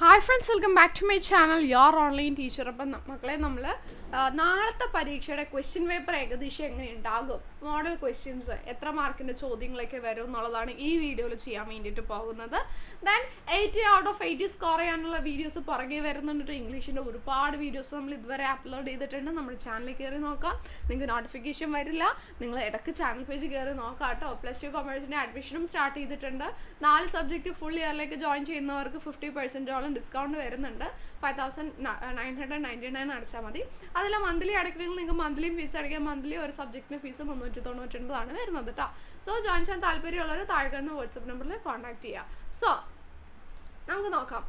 Hi friends welcome back to my channel your online teacher അപ്പം മക്കളെ നമ്മൾ നാളത്തെ പരീക്ഷയുടെ ക്വസ്റ്റ്യൻ പേപ്പർ ഏകദേശം എങ്ങനെ ഉണ്ടാകും? മോഡൽ ക്വസ്റ്റ്യൻസ് എത്ര മാർക്കിന്റെ ചോദ്യങ്ങളൊക്കെ വരും എന്നുള്ളതാണ് ഈ വീഡിയോയിൽ ചെയ്യാൻ വേണ്ടിയിട്ട് പോകുന്നത്. Then eighty out of eighty score ചെയ്യാനുള്ള വീഡിയോസ് പുറകെ വരുന്നുണ്ട്. ഇംഗ്ലീഷിന്റെ ഒരുപാട് വീഡിയോസ് നമ്മൾ ഇതുവരെ അപ്ലോഡ് ചെയ്തിട്ടുണ്ട്. നമ്മുടെ ചാനലിൽ കയറി നോക്കാം. നിങ്ങൾക്ക് നോട്ടിഫിക്കേഷൻ വരില്ല. നിങ്ങൾ ഇടയ്ക്ക് ചാനൽ പേജ് കയറി നോക്കാം കേട്ടോ. പ്ലസ് ടു കൊമേഴ്സിന്റെ അഡ്മിഷനും സ്റ്റാർട്ട് ചെയ്തിട്ടുണ്ട്. നാല് സബ്ജക്റ്റ് ഫുൾ ഇയറിലേക്ക് ജോയിൻ ചെയ്യുന്നവർക്ക് ഫിഫ്റ്റി പെർസെന്റോളം ഡിസ്കൗണ്ട് വരുന്നുണ്ട്. Five thousand nine hundred ninety nine അടച്ചാൽ മതി. അതിൽ മന്ത്ലി അടയ്ക്കണമെങ്കിൽ നിങ്ങൾക്ക് മന്ത്ലിയും ഫീസ് അടയ്ക്കാൻ മന്ത്ലി ഒരു സബ്ജക്റ്റിന് ഫീസ് മുന്നൂറ്റി തൊണ്ണൂറ്റൊൻപതാണ് വരുന്നത് കേട്ടോ സോ ജോയിൻ ചെയ്യാൻ താല്പര്യമുള്ളവർ താഴെ കാണുന്ന വാട്സപ്പ് നമ്പറിൽ കോൺടാക്ട് ചെയ്യുക സോ നമുക്ക് നോക്കാം.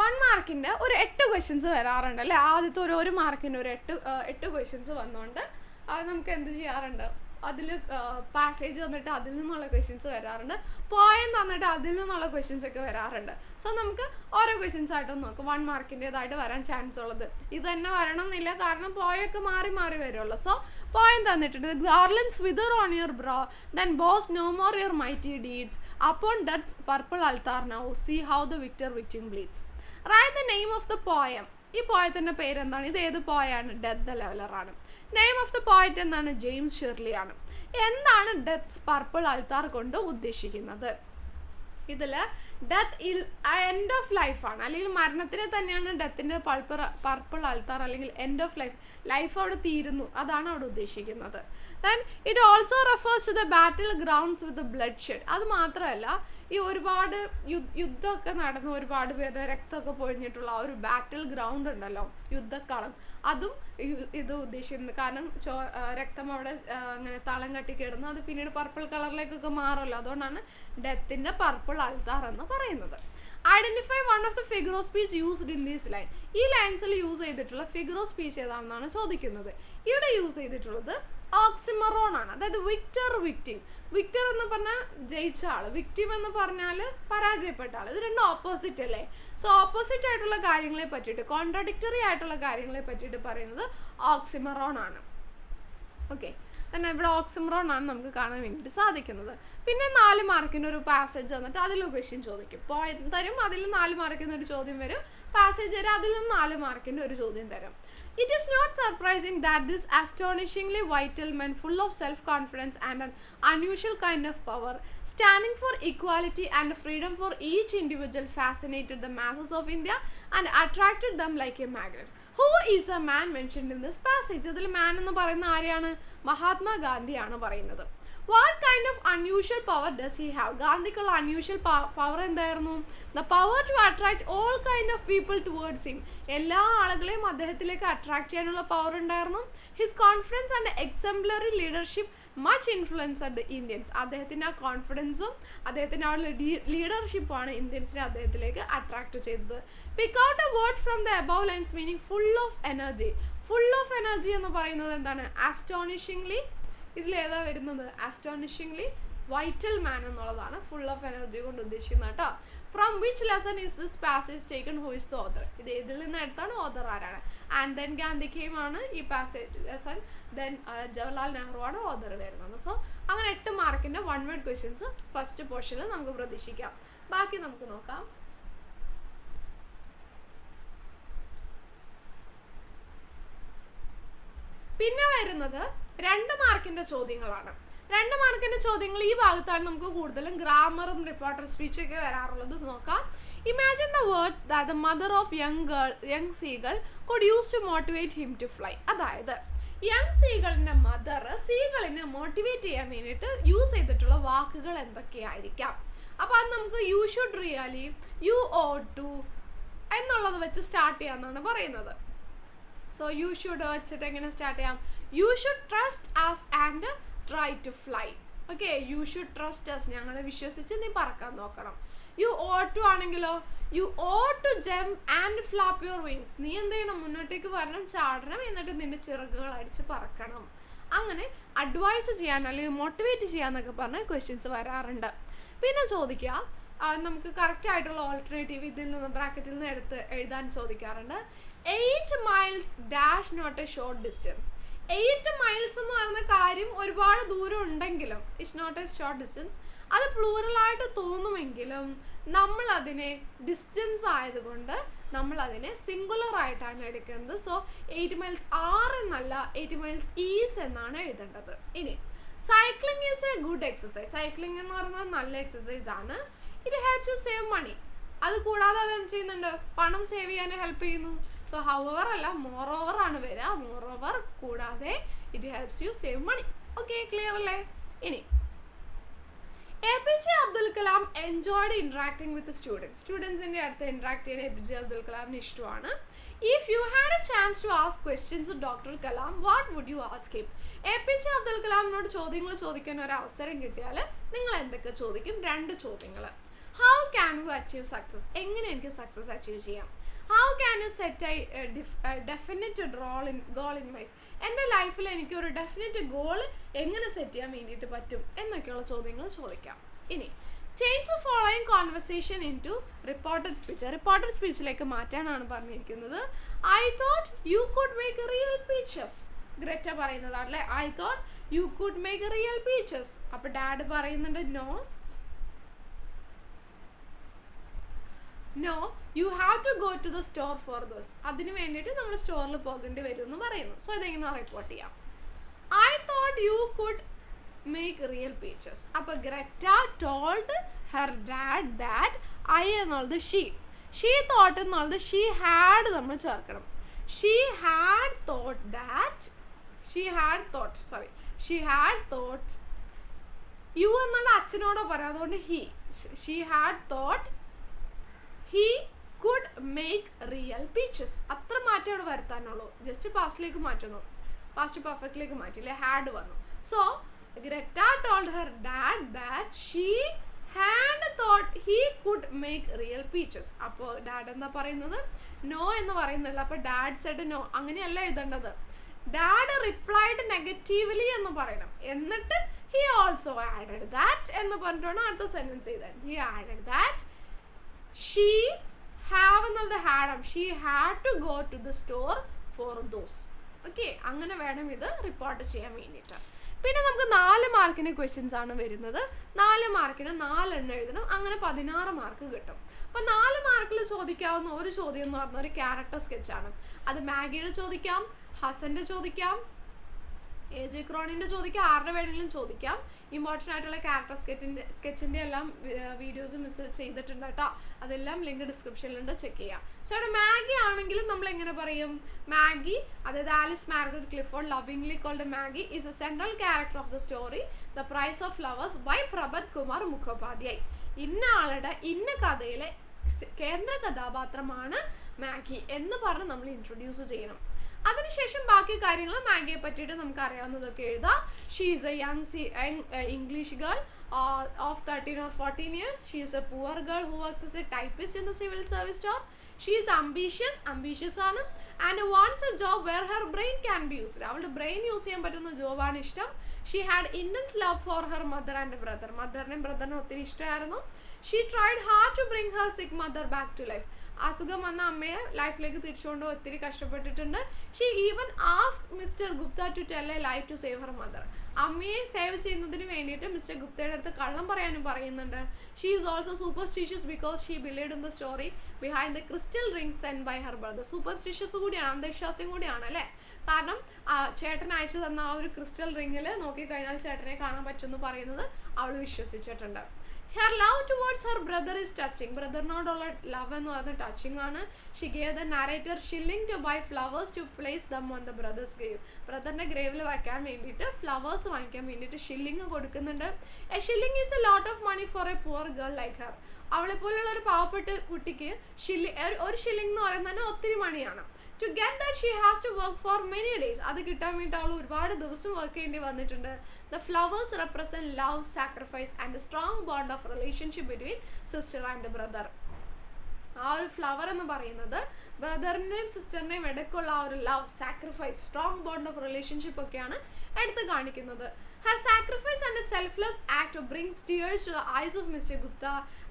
വൺ മാർക്കിന്റെ ഒരു എട്ട് ക്വസ്റ്റ്യൻസ് വരാറുണ്ട് അല്ലേ? ആദ്യത്തെ ഒരു ഒരു മാർക്കിന്റെ ഒരു എട്ട് എട്ട് ക്വസ്റ്റ്യൻസ് വന്നുകൊണ്ട് നമുക്ക് എന്ത് ചെയ്യാറുണ്ട്? അതിൽ പാസേജ് തന്നിട്ട് അതിൽ നിന്നുള്ള ക്വസ്റ്റ്യൻസ് വരാറുണ്ട്. പോയം തന്നിട്ട് അതിൽ നിന്നുള്ള ക്വസ്റ്റ്യൻസ് ഒക്കെ വരാറുണ്ട്. സോ നമുക്ക് ഓരോ ക്വസ്റ്റ്യൻസ് ആയിട്ട് നോക്കാം. വൺ മാർക്കിന്റെതായിട്ട് വരാൻ ചാൻസ് ഉള്ളത്. ഇത് തന്നെ വരണം എന്നില്ല. കാരണം പോയൊക്കെ മാറി മാറി വരുള്ളൂ. സോ പോയം തന്നിട്ടുണ്ട്. Garlands wither on your brow then boast no more your mighty deeds upon death's purple altar now see how the victor wetting bleeds right the name of the poem ഈ പോയത്തിന്റെ പേരെന്താണ്? ഇത് ഏത് പോയാണ് death the ലെവലറാണ് name of the poet എന്നാണ് James Shirley ആണ് എന്താണ് ഡെത്ത് പർപ്പിൾ അൽത്താർ കൊണ്ട് ഉദ്ദേശിക്കുന്നത്? ഇതിൽ ഡെത്ത് ഇൽ എൻഡ് ഓഫ് ലൈഫാണ് അല്ലെങ്കിൽ മരണത്തിനെ തന്നെയാണ് ഡെത്തിന്റെ പൾപ്പർ പർപ്പിൾ അൽത്താർ അല്ലെങ്കിൽ എൻഡ് ഓഫ് ലൈഫ് ലൈഫ് അവിടെ തീരുന്നു. അതാണ് അവിടെ ഉദ്ദേശിക്കുന്നത്. Then it also refers to the battle grounds with bloodshed അത് മാത്രമല്ല ഈ ഒരുപാട് യുദ്ധമൊക്കെ നടന്ന് ഒരുപാട് പേരുടെ രക്തമൊക്കെ പൊഴിഞ്ഞിട്ടുള്ള ആ ഒരു ബാറ്റിൽ ഗ്രൗണ്ട് ഉണ്ടല്ലോ യുദ്ധക്കളം. അതും ഇത് ഉദ്ദേശിക്കുന്നത് കാരണം ചോ രക്തം അവിടെ അങ്ങനെ തളം കെട്ടി കിടന്നു അത് പിന്നീട് പർപ്പിൾ കളറിലേക്കൊക്കെ മാറുമല്ലോ. അതുകൊണ്ടാണ് ഡെത്തിന്റെ പർപ്പിൾ അൾത്താർ എന്ന് പറയുന്നത്. Identify one of the figure of speech used in these line ഈ ലൈൻസിൽ യൂസ് ചെയ്തിട്ടുള്ള ഫിഗറോ സ്പീച്ച് ഏതാണെന്നാണ് ചോദിക്കുന്നത്. ഇവിടെ യൂസ് ചെയ്തിട്ടുള്ളത് ഓക്സിമറോൺ ആണ്. അതായത് വിക്ടർ വിക്ടിം വിക്ടർ എന്ന് പറഞ്ഞാൽ ജയിച്ച ആൾ വിക്ടിം എന്ന് പറഞ്ഞാൽ പരാജയപ്പെട്ട ആൾ ഇത് രണ്ടും ഓപ്പോസിറ്റ് അല്ലേ? സോ ഓപ്പോസിറ്റ് ആയിട്ടുള്ള കാര്യങ്ങളെ പറ്റിയിട്ട് കോൺട്രഡിക്ടറി ആയിട്ടുള്ള കാര്യങ്ങളെ പറ്റിയിട്ട് പറയുന്നത് ഓക്സിമറോൺ ആണ്. ഓക്കെ തന്നെ ഇവിടെ ഓക്സിമറോൺ നമുക്ക് കാണാൻ വേണ്ടിയിട്ട് സാധിക്കുന്നത്. പിന്നെ നാല് മാർക്കിന് ഒരു പാസേജ് തന്നിട്ട് അതിൽ ക്വസ്റ്റ്യൻ ചോദിക്കും. അപ്പോൾ തരും? അതിൽ നാല് മാർക്കിന് ഒരു ചോദ്യം വരും. പാസേജ് തരും അതിൽ നിന്ന് നാല് മാർക്കിന്റെ ഒരു ചോദ്യം തരും. It is not surprising that this astonishingly vital men full of self confidence and an unusual kind of power standing for equality and freedom for each individual fascinated the masses of India and attracted them like a magnet who is a man mentioned in this passage അതിൽ man എന്ന് പറയുന്ന ആരെയാണ്? മഹാത്മാഗാന്ധിയാണ് പറയുന്നത്. What kind of unusual power does he have ഗാന്ധിക്കുള്ള unusual power എന്തായിരുന്നു? The power to attract all kind of people towards him എല്ലാ ആളുകളെയും അദ്ദേഹത്തിലേക്ക് അട്രാക്ട് ചെയ്യാനുള്ള പവർ ഉണ്ടായിരുന്നു. His confidence and exemplary leadership much influence at the Indians അദ്ദേഹത്തിന്റെ ആ കോൺഫിഡൻസും അദ്ദേഹത്തിന്റെ ആ ലീഡർഷിപ്പാണ് ഇന്ത്യൻസിനെ അദ്ദേഹത്തിലേക്ക് അട്രാക്ട് ചെയ്തത്. Pick out a word from the above lines meaning full of energy full of energy എന്ന് പറയുന്നത് എന്താണ്? ആസ്റ്റോണിഷിംഗ്ലി ഇതിലേതാ വരുന്നത്? ആസ്റ്റോണിഷിംഗ്ലി വൈറ്റൽ മാൻ എന്നുള്ളതാണ് ഫുൾ ഓഫ് എനർജി കൊണ്ട് ഉദ്ദേശിക്കുന്നത് കേട്ടോ. From which lesson is this passage taken who is the author ഇത് ഇതിൽ നിന്ന് എടുത്താണ് ഓദർ ആരാണ്? ആൻഡ് ദെൻ ഗാന്ധിക്കയുമാണ് ഈ passage lesson then Jawaharlal Nehru ആണ് ഓദർ വരുന്നത്. സോ അങ്ങനെ എട്ട് മാർക്കിന്റെ വൺ വേർഡ് ക്വസ്റ്റ്യൻസ് ഫസ്റ്റ് പോർഷനിൽ നമുക്ക് പ്രതീക്ഷിക്കാം. ബാക്കി നമുക്ക് നോക്കാം. പിന്നെ വരുന്നത് രണ്ട് മാർക്കിന്റെ ചോദ്യങ്ങളാണ്. രണ്ട് മാർക്കിന്റെ ചോദ്യങ്ങൾ ഈ ഭാഗത്താണ് നമുക്ക് കൂടുതലും ഗ്രാമറും റിപ്പോർട്ടർ സ്പീച്ച് ഒക്കെ വരാറുള്ളത്. നോക്കാം. Imagine the words that the mother of young gull young seagull could use to motivate him to fly അതായത് യങ് സീകളിന്റെ മദർ സീകളിനെ മോട്ടിവേറ്റ് ചെയ്യാൻ വേണ്ടിയിട്ട് യൂസ് ചെയ്തിട്ടുള്ള വാക്കുകൾ എന്തൊക്കെയായിരിക്കാം? അപ്പോൾ അത് നമുക്ക് you should really you ought to എന്നുള്ളത് വെച്ച് സ്റ്റാർട്ട് ചെയ്യാമെന്നാണ് പറയുന്നത്. സോ യു ഷുഡ് വെച്ചിട്ട് എങ്ങനെ സ്റ്റാർട്ട് ചെയ്യാം? You should trust us and try to fly okay you should trust us ഞങ്ങളെ വിശ്വസിച്ച് നീ പറക്കാൻ നോക്കണം. യു ഓ ടു ആണെങ്കിലോ you ought to jump and flap your wings നീ എന്ത് ചെയ്യണം? മുന്നോട്ടേക്ക് വരണം ചാടണം എന്നിട്ട് നിന്റെ ചിറകുകൾ അടിച്ച് പറക്കണം. അങ്ങനെ അഡ്വൈസ് ചെയ്യാൻ അല്ലെങ്കിൽ മോട്ടിവേറ്റ് ചെയ്യാന്നൊക്കെ പറഞ്ഞ് ക്വസ്റ്റ്യൻസ് വരാറുണ്ട്. പിന്നെ ചോദിക്കുക നമുക്ക് കറക്റ്റ് ആയിട്ടുള്ള ഓൾട്ടർനേറ്റീവ് ഇതിൽ നിന്ന് ബ്രാക്കറ്റിൽ നിന്ന് എടുത്ത് എഴുതാൻ ചോദിക്കാറുണ്ട്. Eight miles dash not a short distance eight miles എന്ന് പറയുന്ന കാര്യം ഒരുപാട് ദൂരം ഉണ്ടെങ്കിലും it's not a short distance അത് പ്ലൂറലായിട്ട് തോന്നുമെങ്കിലും നമ്മൾ അതിനെ ഡിസ്റ്റൻസ് ആയതുകൊണ്ട് നമ്മൾ അതിനെ സിംഗുലർ ആയിട്ടാണ് എടുക്കുന്നത്. സോ എയ്റ്റ് മൈൽസ് ആർ എന്നല്ല എയ്റ്റ് മൈൽസ് ഈസ് എന്നാണ് എഴുതേണ്ടത്. ഇനി cycling is a good exercise cycling എന്ന് പറയുന്നത് നല്ല എക്സസൈസ് ആണ്. It helps you save money അത് കൂടാതെ അത് എന്ത് ചെയ്യുന്നുണ്ട്? പണം സേവ് ചെയ്യാൻ ഹെൽപ്പ് ചെയ്യുന്നു. സോ ഹവർ അല്ല മോർ ഓവർ ആണ് വരിക. മോർ ഓവർ കൂടാതെ it helps you save money okay clear അല്ലേ? ഇനി A P J Abdul Kalam enjoyed interacting with students സ്റ്റുഡൻസിന്റെ അടുത്ത് ഇൻട്രാക്ട് ചെയ്യാൻ എ പി ജെ അബ്ദുൽ കലാമിന് ഇഷ്ടമാണ്. If you had a chance to ask questions doctor Kalam what would you ask him A P J Abdul കലാമിനോട് ചോദ്യങ്ങൾ ചോദിക്കാൻ ഒരു അവസരം കിട്ടിയാൽ നിങ്ങൾ എന്തൊക്കെ ചോദിക്കും? രണ്ട് ചോദ്യങ്ങൾ how can you achieve success എങ്ങനെ എനിക്ക് സക്സസ് അച്ചീവ് ചെയ്യാം? How can you set I definite role in goal in life എന്റെ ലൈഫിൽ എനിക്ക് ഒരു ഡെഫിനറ്റ് ഗോൾ എങ്ങനെ സെറ്റ് ചെയ്യാൻ വേണ്ടിയിട്ട് പറ്റും? എന്നൊക്കെയുള്ള ചോദ്യങ്ങൾ ചോദിക്കാം. ഇനി change following conversation into reported speech reported സ്പീച്ചിലേക്ക് മാറ്റാനാണ് പറഞ്ഞിരിക്കുന്നത്. I thought you could make real peaches Greta പറയുന്നതാണ് അല്ലേ? I thought you could make real peaches അപ്പോൾ ഡാഡ് പറയുന്നുണ്ട് no no you have to go to the store for this അതിന് വേണ്ടിയിട്ട് നമ്മൾ സ്റ്റോറിൽ പോകേണ്ടി വരും എന്ന് പറയുന്നു. സോ ഇതെങ്ങനെ റിപ്പോർട്ട് ചെയ്യാം? I thought you could make real peaches അപ്പോൾ Greta told her dad that I എന്നുള്ളത് ഷീ ഷീ തോട്ട് എന്നുള്ളത് ഷീ ഹാഡ് നമ്മൾ ചേർക്കണം. She had thought that she had thought sorry she had thought you എന്നുള്ള അച്ഛനോടോ പറയാം അതുകൊണ്ട് he she had thought he could make real peaches അത്ര മാറ്റം അവിടെ വരുത്താനുള്ളൂ. ജസ്റ്റ് പാസ്റ്റിലേക്ക് മാറ്റുന്നു. പാസ്റ്റ് പെർഫെക്റ്റിലേക്ക് മാറ്റില്ലേ ഹാഡ് വന്നു. So Greta told her dad that she had thought he could make real peaches അപ്പോൾ ഡാഡ് എന്താ പറയുന്നത്? നോ എന്ന് പറയുന്നില്ല. അപ്പോൾ ഡാഡ് സെഡ് നോ അങ്ങനെയല്ല എഴുതേണ്ടത്. ഡാഡ് റിപ്ലൈഡ് നെഗറ്റീവ്ലി എന്ന് പറയണം. എന്നിട്ട് ഹി ഓൾസോ ആഡഡ് ദാറ്റ് എന്ന് പറഞ്ഞിട്ടാണ് അടുത്ത സെന്റൻസ് ചെയ്തത് he added that she have എന്നുള്ളത് ഹാഡം she had to go to the store for those okay അങ്ങനെ വേണം ഇത് റിപ്പോർട്ട് ചെയ്യാൻ വേണ്ടിയിട്ട്. പിന്നെ നമുക്ക് നാല് മാർക്കിന് ക്വസ്റ്റ്യൻസ് ആണ് വരുന്നത്. നാല് മാർക്കിന് നാലെണ്ണം എഴുതണം. അങ്ങനെ പതിനാറ് മാർക്ക് കിട്ടും. അപ്പം നാല് മാർക്കിൽ ചോദിക്കാവുന്ന ഒരു ചോദ്യം എന്ന് പറഞ്ഞാൽ ഒരു ക്യാരക്ടർ സ്കെച്ചാണ് അത് മാഗിയുടെ ചോദിക്കാം ഹസന്റെ ചോദിക്കാം എ ജെ ക്രോണിന്റെ ചോദിക്കാം ആരുടെ വേണമെങ്കിലും ചോദിക്കാം. ഇമ്പോർട്ടന്റ് ആയിട്ടുള്ള ക്യാരക്ടർ സ്കെച്ചിന്റെ സ്കെച്ചിന്റെ എല്ലാം വീഡിയോസ് മിസ് ചെയ്തിട്ടുണ്ട് കേട്ടോ. അതെല്ലാം ലിങ്ക് ഡിസ്ക്രിപ്ഷനിലുണ്ട് ചെക്ക് ചെയ്യാം. സോ ഇവിടെ മാഗി ആണെങ്കിലും നമ്മൾ എങ്ങനെ പറയും? മാഗി അതായത് Alice Margaret Clifford lovingly called Maggie is a central character of the story the price of flowers by Prabhat Kumar Mukhopadhyay ഇന്ന ആളുടെ ഇന്ന കഥയിലെ കേന്ദ്ര കഥാപാത്രമാണ് മാഗി എന്ന് പറഞ്ഞ് നമ്മൾ ഇൻട്രൊഡ്യൂസ് ചെയ്യണം. അതിനുശേഷം ബാക്കി കാര്യങ്ങൾ മാഗിയെ പറ്റിയിട്ട് നമുക്ക് അറിയാവുന്നതൊക്കെ എഴുതാം she is a young C English girl of thirteen or fourteen years she is a poor girl who works as a typist in the civil service store she is ambitious ambitious ആണ്. And wants a job where her brain can be used അവളുടെ brain use ചെയ്യാൻ പറ്റുന്ന ജോബാണ് ഇഷ്ടം. She had immense love for her mother and brother മദറിനും ബ്രദറിനും ഒത്തിരി ഇഷ്ടമായിരുന്നു. She tried hard to bring her sick mother back to life അസുഖം വന്ന അമ്മയെ ലൈഫിലേക്ക് തിരിച്ചുകൊണ്ട് ഒത്തിരി കഷ്ടപ്പെട്ടിട്ടുണ്ട്. She even ask mister Gupta to tell a life to save her mother അമ്മയെ സേവ് ചെയ്യുന്നതിന് വേണ്ടിയിട്ട് മിസ്റ്റർ ഗുപ്തയുടെ അടുത്ത് കള്ളം പറയാനും പറയുന്നുണ്ട്. She is also superstitious because she believed in the story behind the crystal ring send by her brother superstitious കൂടിയാണ് അന്ധവിശ്വാസം കൂടിയാണ് അല്ലേ? കാരണം ചേട്ടൻ അയച്ചു തന്ന ആ ഒരു ക്രിസ്റ്റൽ റിങ്ങിൽ നോക്കിക്കഴിഞ്ഞാൽ ചേട്ടനെ കാണാൻ പറ്റുമെന്ന് പറയുന്നത് അവൾ വിശ്വസിച്ചിട്ടുണ്ട്. Her love towards her brother is touching ബ്രദറിനോടുള്ള love എന്ന് പറയുന്നത് ടച്ചിങ് ആണ്. She gave the narrator shilling to buy flowers to place them on the brother's grave ബ്രദറിന്റെ ഗ്രേവിൽ വയ്ക്കാൻ വേണ്ടിയിട്ട് ഫ്ലവേഴ്സ് വാങ്ങിക്കാൻ വേണ്ടിയിട്ട് ഷില്ലിങ് കൊടുക്കുന്നുണ്ട്. A shilling is a lot of money for a poor girl like her അവളെപ്പോലുള്ള ഒരു പാവപ്പെട്ട കുട്ടിക്ക് ഷില്ലി ഒരു ഷില്ലിംഗ് എന്ന് പറയുന്നത് തന്നെ ഒത്തിരി മണിയാണ് to get that she has to work for many days അത് കിട്ടാൻ വേണ്ടി അവൾ ഒരുപാട് ദിവസം വർക്ക് ചെയ്യേണ്ടി വന്നിട്ടുണ്ട്. The flowers represent love sacrifice and strong bond of relationship between sister and brother ആ ഒരു ഫ്ലവർ എന്ന് പറയുന്നത് ബ്രദറിനെയും സിസ്റ്ററിനെയും ഇടയ്ക്കുള്ള ആ ഒരു love sacrifice strong bond of relationship ഒക്കെയാണ് എടുത്ത് കാണിക്കുന്നത്. Her sacrifice and selfless act brings tears to the eyes of mister Gupta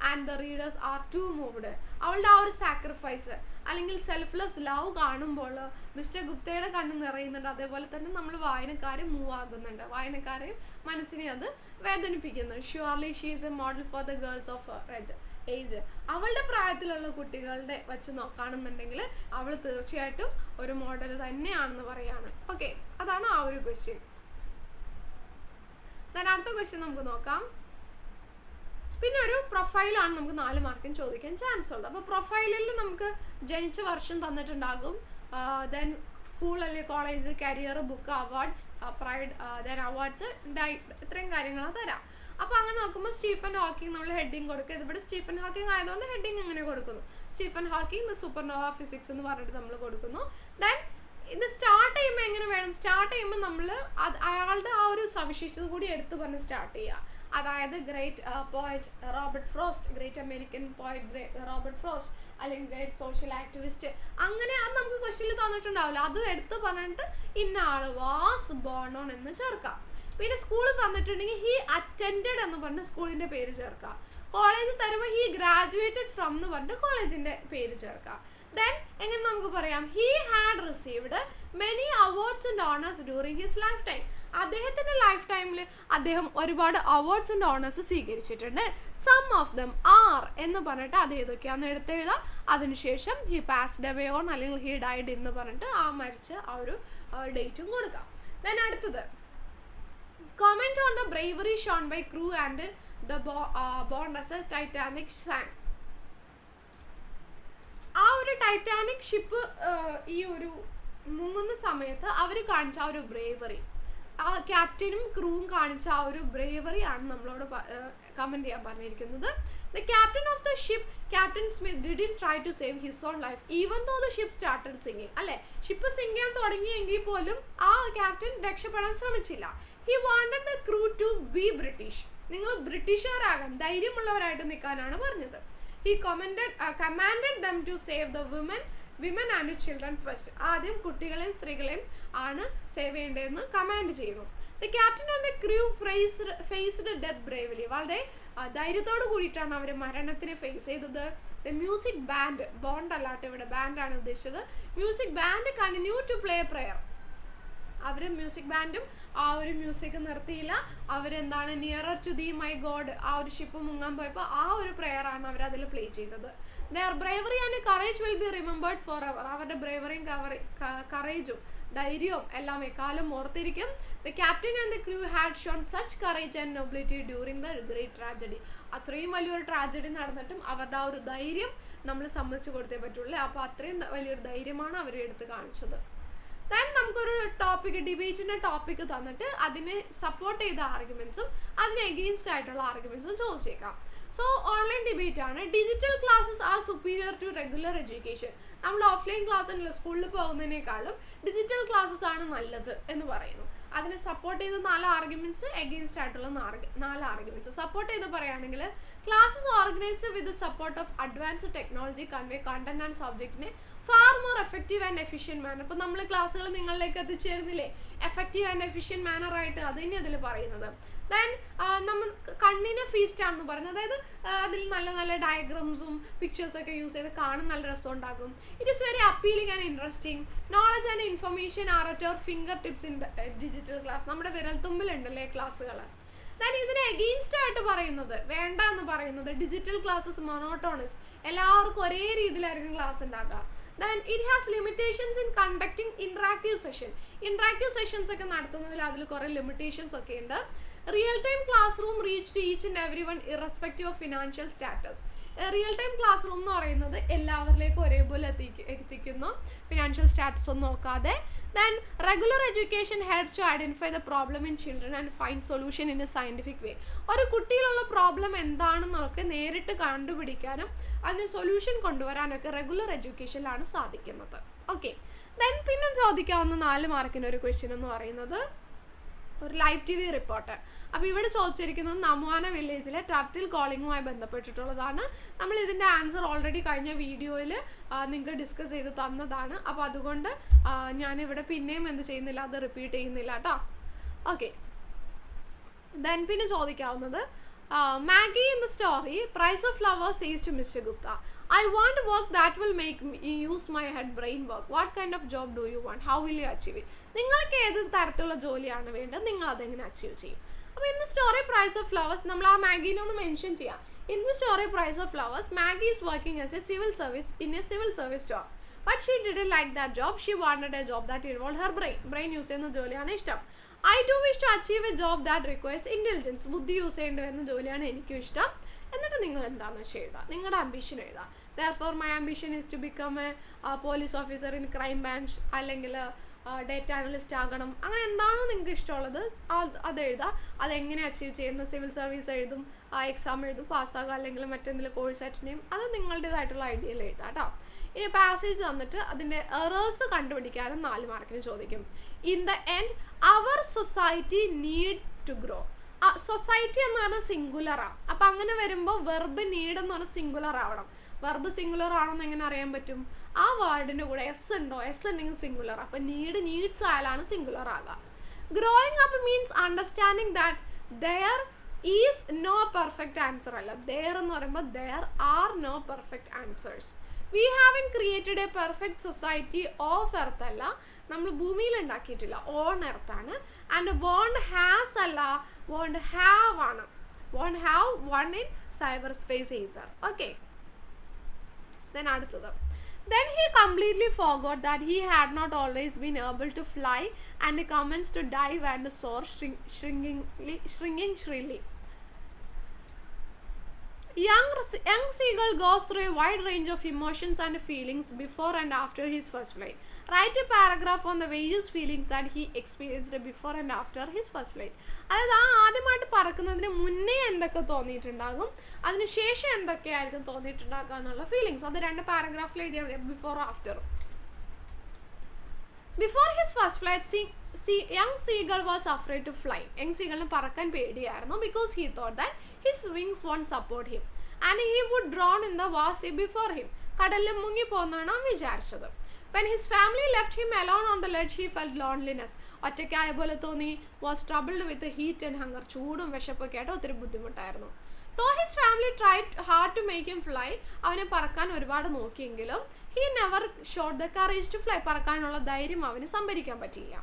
and the readers are too moved അവളുടെ ആ ഒരു സാക്രിഫൈസ് അല്ലെങ്കിൽ സെൽഫ്ലെസ് ലവ് കാണുമ്പോൾ മിസ്റ്റർ ഗുപ്തയുടെ കണ്ണ് നിറയുന്നുണ്ട്. അതേപോലെ തന്നെ നമ്മൾ വായനക്കാരെ മൂവ് ആകുന്നുണ്ട്. വായനക്കാരെയും മനസ്സിനെ അത് വേദനിപ്പിക്കുന്നുണ്ട് surely she is a model for the girls of Reg age അവളുടെ പ്രായത്തിലുള്ള കുട്ടികളുടെ വെച്ച് നോക്കുകയാണെന്നുണ്ടെങ്കിൽ അവൾ തീർച്ചയായിട്ടും ഒരു മോഡൽ തന്നെയാണെന്ന് പറയാണ്. ഓക്കെ അതാണ് ആ ഒരു ക്വസ്റ്റ്യൻ ഞാൻ അടുത്ത ക്വസ്റ്റ്യൻ നമുക്ക് നോക്കാം. പിന്നെ ഒരു പ്രൊഫൈലാണ് നമുക്ക് നാല് മാർക്കിന് ചോദിക്കാൻ ചാൻസ് ഉള്ളത്. അപ്പോൾ പ്രൊഫൈലിൽ നമുക്ക് ജനിച്ച വർഷം തന്നിട്ടുണ്ടാകും. ദെൻ സ്കൂൾ അല്ലെങ്കിൽ college career book awards pride then awards ഇത്രയും കാര്യങ്ങളാണ് തരാം. അപ്പോൾ അങ്ങനെ നോക്കുമ്പോൾ സ്റ്റീഫൻ ഹോക്കിംഗ് നമ്മൾ ഹെഡിങ് കൊടുക്കുക ഇവിടെ സ്റ്റീഫൻ ഹോക്കിംഗ് ആയതുകൊണ്ട് ഹെഡിങ് ഇങ്ങനെ കൊടുക്കുന്നു. Stephen Hawking the super nova physics എന്ന് പറഞ്ഞിട്ട് നമ്മൾ കൊടുക്കുന്നു. ദെൻ ഇത് സ്റ്റാർട്ട് ചെയ്യുമ്പോൾ എങ്ങനെ വേണം? സ്റ്റാർട്ട് ചെയ്യുമ്പോൾ നമ്മൾ അയാളുടെ ആ ഒരു സവിശേഷത കൂടി എടുത്ത് പറഞ്ഞ് സ്റ്റാർട്ട് ചെയ്യുക അതായത് great poet Robert Frost great American poet Robert Frost അല്ലെങ്കിൽ ഗ്രേറ്റ് സോഷ്യൽ ആക്ടിവിസ്റ്റ് അങ്ങനെ അത് നമുക്ക് ക്വസ്റ്റ്യനിൽ തന്നിട്ടുണ്ടാവില്ല. അത് എടുത്ത് പറഞ്ഞിട്ട് ഇന്ന ആൾ വാസ് ബോണോൺ എന്ന് ചേർക്കാം. പിന്നെ സ്കൂളിൽ തന്നിട്ടുണ്ടെങ്കിൽ ഹി അറ്റൻഡഡ് എന്ന് പറഞ്ഞ് സ്കൂളിന്റെ പേര് ചേർക്കാം കോളേജ് തരുമ്പോൾ ഹി ഗ്രാജുവേറ്റഡ് ഫ്രം എന്ന് പറഞ്ഞിട്ട് കോളേജിന്റെ പേര് ചേർക്കാം ദെൻ എങ്ങനെ നമുക്ക് പറയാം? He had received many awards and honours during his life time അദ്ദേഹത്തിന്റെ ലൈഫ് ടൈമിൽ അദ്ദേഹം ഒരുപാട് അവാർഡ്സ് ആൻഡ് ഓണേഴ്സ് സ്വീകരിച്ചിട്ടുണ്ട്. സം ഓഫ് ദം ആർ എന്ന് പറഞ്ഞിട്ട് അത് ഏതൊക്കെയാണെന്ന് എടുത്തെഴുതാം അതിനുശേഷം ഹി പാസ്ഡ് അവേ ഓൺ അല്ലെങ്കിൽ ഹി ഡൈഡ് എന്ന് പറഞ്ഞിട്ട് ആ മരിച്ച ആ ഒരു ഡേറ്റും കൊടുക്കാം. ദെൻ അടുത്തത്. Comment on the bravery shown by crew and the bo- uh, bond. ആ ഒരു ടൈറ്റാനിക് ഷിപ്പ് ഈ ഒരു മുങ്ങുന്ന സമയത്ത് അവർ കാണിച്ച ആ ഒരു ബ്രേവറി ആ ക്യാപ്റ്റനും ക്രൂവും കാണിച്ച ആ ഒരു ബ്രേവറി ആണ് നമ്മളോട് കമന്റ് ചെയ്യാൻ പറഞ്ഞിരിക്കുന്നത്. The captain of the ship captain Smith didn't try to save his own life even though the ship started sinking അല്ലേ? ഷിപ്പ് സിംഗ് ചെയ്യാൻ തുടങ്ങിയെങ്കിൽ പോലും ആ ക്യാപ്റ്റൻ രക്ഷപ്പെടാൻ ശ്രമിച്ചില്ല. He wanted the crew to be British നിങ്ങൾ ബ്രിട്ടീഷുകാരാകാൻ ധൈര്യമുള്ളവരായിട്ട് നിൽക്കാനാണ് പറഞ്ഞത്. He command commanded them to save the woman women and children first ആദ്യം കുട്ടികളെയും സ്ത്രീകളെയും ആണ് സേവ് ചെയ്യേണ്ടതെന്ന് കമാൻഡ് ചെയ്യുന്നു. The captain and the crew faced faced death bravely വളരെ ധൈര്യത്തോട് കൂടിയിട്ടാണ് അവർ മരണത്തിനെ ഫേസ് ചെയ്തത്. ദ മ്യൂസിക് ബാൻഡ് ബോണ്ട് അല്ലാട്ട് ഇവിടെ ബാൻഡാണ് ഉദ്ദേശിച്ചത്. Music band continue to play prayer our music ബാൻഡും ആ ഒരു മ്യൂസിക് നിർത്തിയില്ല. അവരെന്താണ് nearer to the my God ആ ഒരു ഷിപ്പ് മുങ്ങാൻ പോയപ്പോൾ ആ ഒരു പ്രെയർ ആണ് അവർ അതിൽ പ്ലേ ചെയ്തത്. Their bravery and courage will be remembered for ever അവരുടെ ബ്രേവറിയും കറേജും ധൈര്യവും എല്ലാം എക്കാലം ഓർത്തിരിക്കും. The captain and the crew had shown such courage and nobility during the great tragedy അത്രയും വലിയൊരു ട്രാജഡി നടന്നിട്ടും അവരുടെ ആ ഒരു ധൈര്യം നമ്മൾ സമ്മതിച്ചു കൊടുത്തേ പറ്റുള്ളൂ. അപ്പോൾ അത്രയും വലിയൊരു ധൈര്യമാണ് അവർ എടുത്ത് കാണിച്ചത്. ദെൻ നമുക്കൊരു ടോപ്പിക് ഡിബേറ്റിന്റെ ടോപ്പിക് തന്നിട്ട് അതിനെ സപ്പോർട്ട് ചെയ്ത ആർഗ്യുമെൻസും അതിന് എഗെയിൻസ്റ്റ് ആയിട്ടുള്ള ആർഗ്യുമെൻസും ചോദിച്ചേക്കാം. സോ ഓൺലൈൻ ഡിബേറ്റ് ആണ്. Digital classes are superior to regular education നമ്മൾ ഓഫ്ലൈൻ ക്ലാസ്സിൽ സ്കൂളിൽ പോകുന്നതിനേക്കാളും ഡിജിറ്റൽ ക്ലാസ്സസ് ആണ് നല്ലത് എന്ന് പറയുന്നു. അതിനെ സപ്പോർട്ട് ചെയ്ത നാല് ആർഗ്യുമെന്റ്സ് എഗെയിൻസ്റ്റ് ആയിട്ടുള്ള നാല് ആർഗ്യുമെന്റ്സ് സപ്പോർട്ട് ചെയ്ത് പറയുകയാണെങ്കിൽ classes organised with support of advanced technology convey content and സബ്ജക്റ്റിനെ far more effective and efficient manner ഇപ്പോൾ നമ്മൾ ക്ലാസ്സുകൾ നിങ്ങളിലേക്ക് എത്തിച്ചേരുന്നില്ലേ? എഫക്റ്റീവ് ആൻഡ് എഫിഷ്യന്റ് മാനർ ആയിട്ട് അത് തന്നെ അതിൽ പറയുന്നത്. ദെൻ നമ്മൾ കണ്ണിന് ഫീസ്റ്റ് ആണെന്ന് പറയുന്നത്. അതായത് അതിൽ നല്ല നല്ല ഡയഗ്രാംസും പിക്ചേഴ്സൊക്കെ യൂസ് ചെയ്ത് കാണാൻ നല്ല രസം ഉണ്ടാകും it is very appealing and interesting knowledge and information are at our fingertips in digital class നമ്മുടെ വിരൽത്തുമ്പിലുണ്ടല്ലേ ക്ലാസ്സുകൾ ദാൻ ഇതിനെ എഗെയിൻസ്റ്റ് ആയിട്ട് പറയുന്നത്. വേണ്ട എന്ന് പറയുന്നത്. ഡിജിറ്റൽ ക്ലാസ്സസ് മൊണോട്ടോണിസ് എല്ലാവർക്കും ഒരേ രീതിയിലായിരിക്കും ക്ലാസ് ഉണ്ടാക്കുക. Than it has limitations in conducting interactive session interactive sessions ഒക്കെ നടത്തുന്നതിൽ അതിൽ കുറേ ലിമിറ്റേഷൻസ് ഒക്കെ ഉണ്ട്. Real time classroom reach to each and every one irrespective of financial status real time classroom എന്ന് പറയുന്നത് എല്ലാവരിലേക്കും ഒരേപോലെ എത്തിക്ക് എത്തിക്കുന്നു. ഫിനാൻഷ്യൽ സ്റ്റാറ്റസ് ഒന്നും നോക്കാതെ. Then regular education helps to identify the problem in children and find solution in a scientific way ഒരു കുട്ടിയിലുള്ള problem എന്താണെന്നൊക്കെ നേരിട്ട് കണ്ടുപിടിക്കാനും അതിന് സൊല്യൂഷൻ കൊണ്ടുവരാനൊക്കെ റെഗുലർ എഡ്യൂക്കേഷനിലാണ് സാധിക്കുന്നത്. ഓക്കെ ദെൻ പിന്നെ ചോദിക്കാവുന്ന നാല് മാർക്കിന്റെ ഒരു ക്വസ്റ്റ്യൻ എന്ന് പറയുന്നത്? ഒരു ലൈവ് ടി വി റിപ്പോർട്ട് അപ്പോൾ ഇവിടെ ചോദിച്ചിരിക്കുന്നത് നമുവാന വില്ലേജിലെ ടർട്ടിൽ കോളിങ്ങുമായി ബന്ധപ്പെട്ടിട്ടുള്ളതാണ്. നമ്മൾ ഇതിന്റെ ആൻസർ ഓൾറെഡി കഴിഞ്ഞ വീഡിയോയിൽ നിങ്ങൾക്ക് ഡിസ്കസ് ചെയ്ത് തന്നതാണ്. അപ്പോൾ അതുകൊണ്ട് ഞാനിവിടെ പിന്നെയും എന്ത് ചെയ്യുന്നില്ല അത് റിപ്പീറ്റ് ചെയ്യുന്നില്ല കേട്ടോ ഓക്കെ ദെൻ പിന്നെ ചോദിക്കാവുന്നത് Maggie in the story price of flowers is to mister Gupta I work that will make me use my head brain work. What kind of job do you want? How will you achieve it? നിങ്ങൾക്ക് ഏത് തരത്തിലുള്ള ജോലിയാണ് വേണ്ടത്? നിങ്ങൾ അതെങ്ങനെ achieve ചെയ്യും? അപ്പോൾ ഇന്ന് സ്റ്റോറി പ്രൈസ് ഓഫ് ഫ്ലവേഴ്സ് നമ്മൾ ആ മാഗീനെ ഒന്ന് മെൻഷൻ ചെയ്യാം. ഇന്ന് story price of flowers Maggie is working as a civil service in a civil service job but she did like that job she wanted a job that involve her brain brain use ചെയ്യുന്ന ജോലിയാണ് ഇഷ്ടം. I do wish to achieve a job that requires intelligence ബുദ്ധി use ചെയ്യേണ്ടി വരുന്ന ജോലിയാണ് എനിക്കും ഇഷ്ടം. എന്നിട്ട് നിങ്ങൾ എന്താണെന്ന് വെച്ചാൽ എഴുതാം. നിങ്ങളുടെ അംബിഷൻ എഴുതാം. Their my ambition is to become a police officer in crime branch അല്ലെങ്കിൽ ഡേറ്റ അനലിസ്റ്റ് ആകണം. അങ്ങനെ എന്താണോ നിങ്ങൾക്ക് ഇഷ്ടമുള്ളത് അത് അത് എഴുതുക അതെങ്ങനെ അച്ചീവ് ചെയ്യുന്ന? സിവിൽ സർവീസ് എഴുതും ആ എക്സാം എഴുതും പാസ്സാകുക അല്ലെങ്കിൽ മറ്റെന്തെങ്കിലും കോഴ്സ് അറ്റൻഡ് ചെയ്യും അത് നിങ്ങളുടേതായിട്ടുള്ള ഐഡിയയിൽ എഴുതാം കേട്ടോ ഇനി പാസേജ് തന്നിട്ട് അതിന്റെ എറേഴ്സ് കണ്ടുപിടിക്കാനും നാല് മാർക്കിന് ചോദിക്കും. In the end our society need to grow society എന്ന് പറഞ്ഞാൽ സിംഗുലറാണ് അപ്പം അങ്ങനെ വരുമ്പോൾ വെർബ് നീഡ് എന്ന് പറഞ്ഞാൽ സിംഗുലർ ആവണം. വെർബ് സിംഗുലർ ആണെന്ന് എങ്ങനെ അറിയാൻ പറ്റും? ആ വേർഡിന്റെ കൂടെ എസ് ഉണ്ടോ? എസ് ഉണ്ടെങ്കിൽ സിംഗുലർ അപ്പം നീഡ് നീഡ്സ് ആയാലാണ് സിംഗുലർ ആകുക growing up means understanding that there is no perfect answer അല്ല. ദയർ എന്ന് പറയുമ്പോൾ there are no perfect answers we have in created a perfect society of earth അല്ല. നമ്മൾ ഭൂമിയിൽ ഉണ്ടാക്കിയിട്ടില്ല. ഓൺ എർത്താണ് ആൻഡ് വോണ്ട് ഹാസ് അല്ല. വോണ്ട് ഹാവ് ആണ് won't have one in cyberspace ചെയ്തർ okay then അടുത്തത് Then he completely forgot that he had not always been able to fly and he commenced to dive and soar shrink, shrinkingly, shrinking shrilly. Young, young seagull goes through a wide range of emotions and feelings before and after his first flight. Write a paragraph on the various feelings that he experienced before and after his first flight. അതായത് ആ ആദ്യമായിട്ട് പറക്കുന്നതിന് മുന്നേ എന്തൊക്കെ തോന്നിയിട്ടുണ്ടാകും അതിനുശേഷം എന്തൊക്കെയായിരിക്കും തോന്നിയിട്ടുണ്ടാക്കുക എന്നുള്ള feelings അത് രണ്ട് പാരഗ്രാഫിൽ എഴുതിയാൽ before after before his first flight sea sea young seagull was afraid to fly young സീഗളിന് പറക്കാൻ പേടിയായിരുന്നു because he thought that his wings won't support him and he would drown in the Vasi before him കടലിൽ മുങ്ങിപ്പോന്നാണ് അവൻ വിചാരിച്ചത്. When his family left him alone on the ledge he felt loneliness ഒറ്റയ്ക്കായ പോലെ തോന്നി. Was troubled with heat and hunger ചൂടും വിശപ്പൊക്കെ ആയിട്ട് ഒത്തിരി ബുദ്ധിമുട്ടായിരുന്നു. Though his family try hard to make him fly അവനെ പറക്കാൻ ഒരുപാട് നോക്കിയെങ്കിലും he never shot the courage to fly പറക്കാനുള്ള ധൈര്യം അവന് സംഭരിക്കാൻ പറ്റിയില്ല.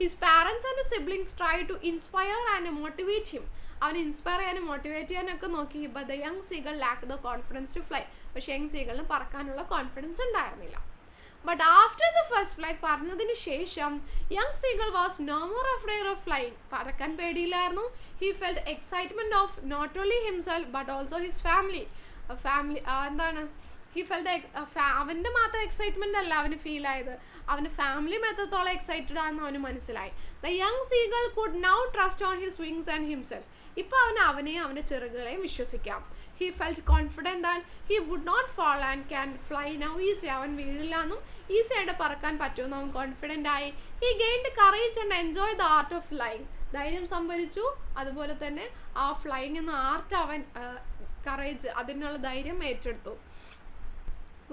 His parents and siblings try to inspire and motivate him അവൻ ഇൻസ്പയർ ചെയ്യാനും മോട്ടിവേറ്റ് ചെയ്യാനൊക്കെ നോക്കി but the young seagull lack the confidence to fly പക്ഷേ യങ് സീകളിന് പറക്കാനുള്ള കോൺഫിഡൻസ് ഉണ്ടായിരുന്നില്ല. But after the first flight പറഞ്ഞതിന് ശേഷം young seagull was no more afraid of flying പറക്കാൻ പേടിയില്ലായിരുന്നു. He felt excitement of not only himself but also his family family എന്താണ്? He fell the അവന്റെ മാത്രം എക്സൈറ്റ്മെന്റ് അല്ല അവന് ഫീൽ ആയത്. അവന് ഫാമിലി എത്രത്തോളം എക്സൈറ്റഡ് ആണെന്ന് അവന് മനസ്സിലായി. The young seagull could now trust on his wings and himself ഇപ്പോൾ അവന് അവനെയും അവന്റെ ചെറുകളെയും വിശ്വസിക്കാം. He felt confident than he would not fall and can fly now easy അവൻ വീഴില്ല എന്നും ഈസി ആയിട്ട് പറക്കാൻ പറ്റുമെന്ന് അവൻ കോൺഫിഡന്റ് ആയി. He gained courage and enjoy the art of flying ധൈര്യം സംഭരിച്ചു. അതുപോലെ തന്നെ ആ ഫ്ലൈങ് എന്ന ആർട്ട് അവൻ കറേജ് അതിനുള്ള ധൈര്യം ഏറ്റെടുത്തു.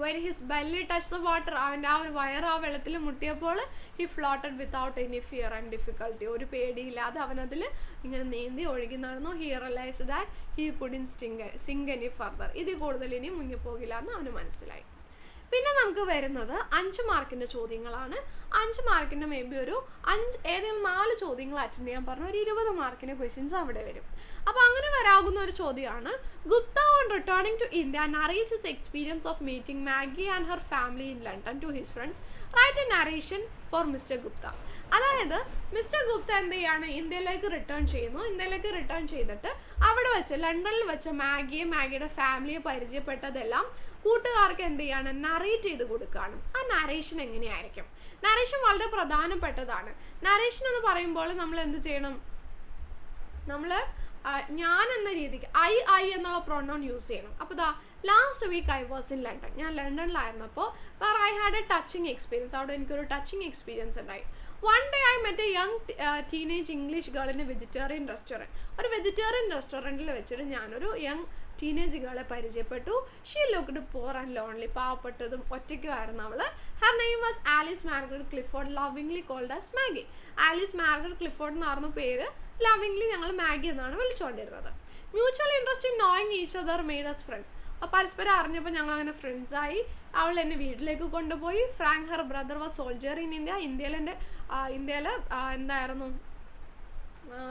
When his belly touch the water അവന്റെ ആ ഒരു വയർ ആ വെള്ളത്തിൽ മുട്ടിയപ്പോൾ he floated without any fear and difficulty ഒരു പേടിയില്ലാതെ അവനതിൽ ഇങ്ങനെ നീന്തി ഒഴുകി നടന്നു. He realise that he couldn't sting sink any further ഇതിൽ കൂടുതൽ ഇനി മുങ്ങിപ്പോകില്ല എന്ന് അവന് മനസ്സിലായി. പിന്നെ നമുക്ക് വരുന്നത് അഞ്ച് മാർക്കിന്റെ ചോദ്യങ്ങളാണ്. അഞ്ച് മാർക്കിന്റെ മേ ബി ഒരു അഞ്ച് ഏതെങ്കിലും നാല് ചോദ്യങ്ങൾ അറ്റൻഡ് ചെയ്യാൻ പറഞ്ഞ ഒരു ഇരുപത് മാർക്കിന്റെ ക്വസ്റ്റ്യൻസ് അവിടെ വരും. അപ്പോൾ അങ്ങനെ വരാകുന്ന ഒരു ചോദ്യമാണ്. Gupta on returning to India narrates his experience of meeting Maggie and her family in London to his friends write a narration for mister Gupta അതായത് മിസ്റ്റർ ഗുപ്ത എന്ത് ചെയ്യാണ്? ഇന്ത്യയിലേക്ക് റിട്ടേൺ ചെയ്യുന്നു. ഇന്ത്യയിലേക്ക് റിട്ടേൺ ചെയ്തിട്ട് അവിടെ വെച്ച് ലണ്ടനിൽ വെച്ച് മാഗിയെ മാഗിയുടെ ഫാമിലിയെ പരിചയപ്പെട്ടതെല്ലാം കൂട്ടുകാർക്ക് എന്ത് ചെയ്യാണ്? നറേറ്റ് ചെയ്ത് കൊടുക്കുകയാണ് ആ നറേഷൻ എങ്ങനെയായിരിക്കും? നറേഷൻ വളരെ പ്രധാനപ്പെട്ടതാണ്. നറേഷൻ എന്ന് പറയുമ്പോൾ നമ്മൾ എന്ത് ചെയ്യണം? നമ്മൾ ഞാൻ എന്ന രീതിക്ക് ഐ ഐ എന്നുള്ള പ്രൊണൗൺ യൂസ് ചെയ്യണം. അപ്പോൾ ദാ last week I was in London ഞാൻ ലണ്ടനിലായിരുന്നപ്പോൾ where I had a touching experience അവിടെ എനിക്കൊരു ടച്ചിങ് എക്സ്പീരിയൻസ് ഉണ്ടായി. One day I met young teenage English ഗേളിന്റെ vegetarian restaurant ഒരു വെജിറ്റേറിയൻ റെസ്റ്റോറന്റിൽ വെച്ചിട്ട് ഞാനൊരു യങ് ടീനേജ് ഗേളെ പരിചയപ്പെട്ടു. She looked poor and lonely പാവപ്പെട്ടതും ഒറ്റയ്ക്കുമായിരുന്നു അവൾ her name was Alice Margaret Clifford lovingly called as Maggie Alice Margaret Clifford എന്ന് പറഞ്ഞ പേര് ലവിംഗ്ലി ഞങ്ങൾ മാഗി എന്നാണ് വിളിച്ചുകൊണ്ടിരുന്നത് mutual interest in knowing each other made us friends അപ്പോൾ പരസ്പരം അറിഞ്ഞപ്പോൾ ഞങ്ങൾ അങ്ങനെ ഫ്രണ്ട്സായി അവൾ എന്നെ വീട്ടിലേക്ക് കൊണ്ടുപോയി. Frank her brother was soldier in India ഇന്ത്യയിൽ എന്റെ ഇന്ത്യയിൽ എന്തായിരുന്നു?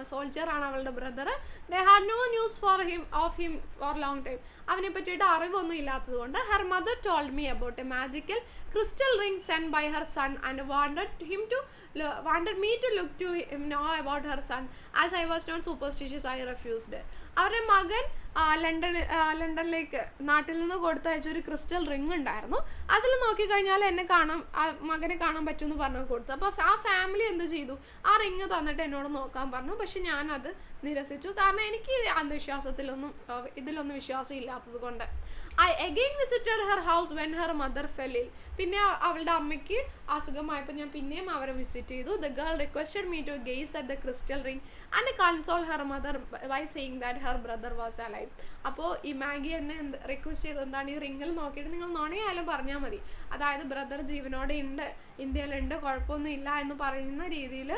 സോൾജർ ആണ് അവളുടെ brother they had no news for him of him for long time അവനെ പറ്റിയിട്ട് അറിവൊന്നും ഇല്ലാത്തത് കൊണ്ട് her mother told me about a magical crystal ring send by her son and wanted him to wanted me to look to know about her son as I was not superstitious I refused അവരുടെ മകൻ London ലണ്ടനിലേക്ക് നാട്ടിൽ നിന്ന് കൊടുത്തയച്ച ഒരു crystal ring ഉണ്ടായിരുന്നു. അതിൽ നോക്കിക്കഴിഞ്ഞാൽ എന്നെ കാണാൻ ആ മകനെ കാണാൻ പറ്റുമെന്ന് പറഞ്ഞു കൊടുത്തു. അപ്പോൾ ആ ഫാമിലി എന്ത് ചെയ്തു? ആ റിങ് തന്നിട്ട് എന്നോട് നോക്കാൻ പറഞ്ഞു. പക്ഷെ ഞാനത് നിരസിച്ചു. കാരണം എനിക്ക് അന്ധവിശ്വാസത്തിലൊന്നും ഇതിലൊന്നും വിശ്വാസം ഇല്ലാത്തത് കൊണ്ട്. I again visited her house when her mother fell ill പിന്നെ അവളുടെ അമ്മയ്ക്ക് അസുഖമായപ്പോൾ ഞാൻ പിന്നെയും അവരെ വിസിറ്റ് ചെയ്തു. The girl requested me to gaze at the crystal ring and console her mother by saying that her brother was alive അപ്പോൾ ഈ മാഗി എന്നെ എന്ത് റിക്വസ്റ്റ് ചെയ്ത്. എന്താണ് ഈ റിങ്ങിൽ നോക്കിയിട്ട് നിങ്ങൾ നുണയായാലും പറഞ്ഞാൽ മതി. അതായത് ബ്രദർ ജീവനോടെ ഉണ്ട് ഇന്ത്യയിലുണ്ട് കുഴപ്പമൊന്നും ഇല്ല എന്ന് പറയുന്ന രീതിയിൽ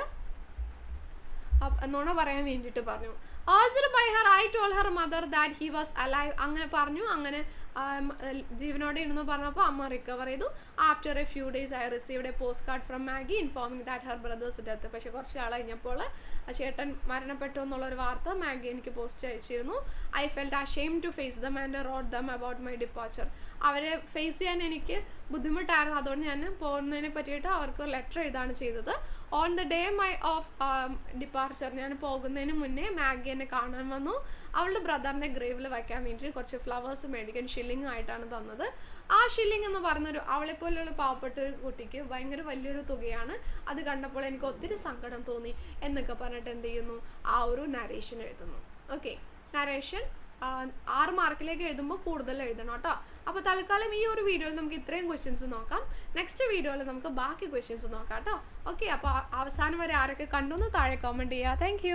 നുണ പറയാൻ വേണ്ടിയിട്ട് പറഞ്ഞു. Also by her I told her mother that he was alive അങ്ങനെ പറഞ്ഞു. അങ്ങനെ ജീവനോടെ ഇരുന്ന് പറഞ്ഞപ്പോൾ അമ്മ റിക്കവർ ചെയ്തു. After a few days I received a postcard from Maggie informing that her brother's death പക്ഷേ കുറച്ച് ആൾ കഴിഞ്ഞപ്പോൾ ചേട്ടൻ മരണപ്പെട്ടു എന്നുള്ളൊരു വാർത്ത മാഗി എനിക്ക് പോസ്റ്റ് അയച്ചിരുന്നു. I felt ashamed to face them and wrote them about my departure അവരെ ഫേസ് ചെയ്യാൻ എനിക്ക് ബുദ്ധിമുട്ടായിരുന്നു. അതുകൊണ്ട് ഞാൻ പോകുന്നതിനെ പറ്റിയിട്ട് അവർക്ക് ലെറ്റർ എഴുതാണ് ചെയ്തത്. On the day my of departure ഞാൻ പോകുന്നതിന് മുന്നേ മാഗി എന്നെ കാണാൻ വന്നു. അവളുടെ ബ്രദറിനെ ഗ്രേവിൽ വയ്ക്കാൻ വേണ്ടി കുറച്ച് ഫ്ലവേഴ്സ് മേടിക്കാൻ ഷില്ലിംഗ് ആയിട്ടാണ് തന്നത്. ആ ഷില്ലിംഗ് എന്ന് പറഞ്ഞൊരു അവളെപ്പോലുള്ള പാവപ്പെട്ട ഒരു കുട്ടിക്ക് ഭയങ്കര വലിയൊരു തുകയാണ്. അത് കണ്ടപ്പോൾ എനിക്ക് ഒത്തിരി സങ്കടം തോന്നി എന്നൊക്കെ പറഞ്ഞിട്ട് എന്ത് ചെയ്യുന്നു? ആ ഒരു നരേഷൻ എഴുതുന്നു. ഓക്കെ നരേഷൻ ആറ് മാർക്കിലേക്ക് എഴുതുമ്പോൾ കൂടുതൽ എഴുതണം കേട്ടോ. അപ്പോൾ തൽക്കാലം ഈ ഒരു വീഡിയോയിൽ നമുക്ക് ഇത്രയും ക്വസ്റ്റ്യൻസ് നോക്കാം. നെക്സ്റ്റ് വീഡിയോയിൽ നമുക്ക് ബാക്കി ക്വസ്റ്റ്യൻസ് നോക്കാം കേട്ടോ. ഓക്കെ അപ്പോൾ അവസാനം വരെ ആരൊക്കെ കണ്ടു എന്ന് താഴെ കമന്റ് ചെയ്യുക താങ്ക്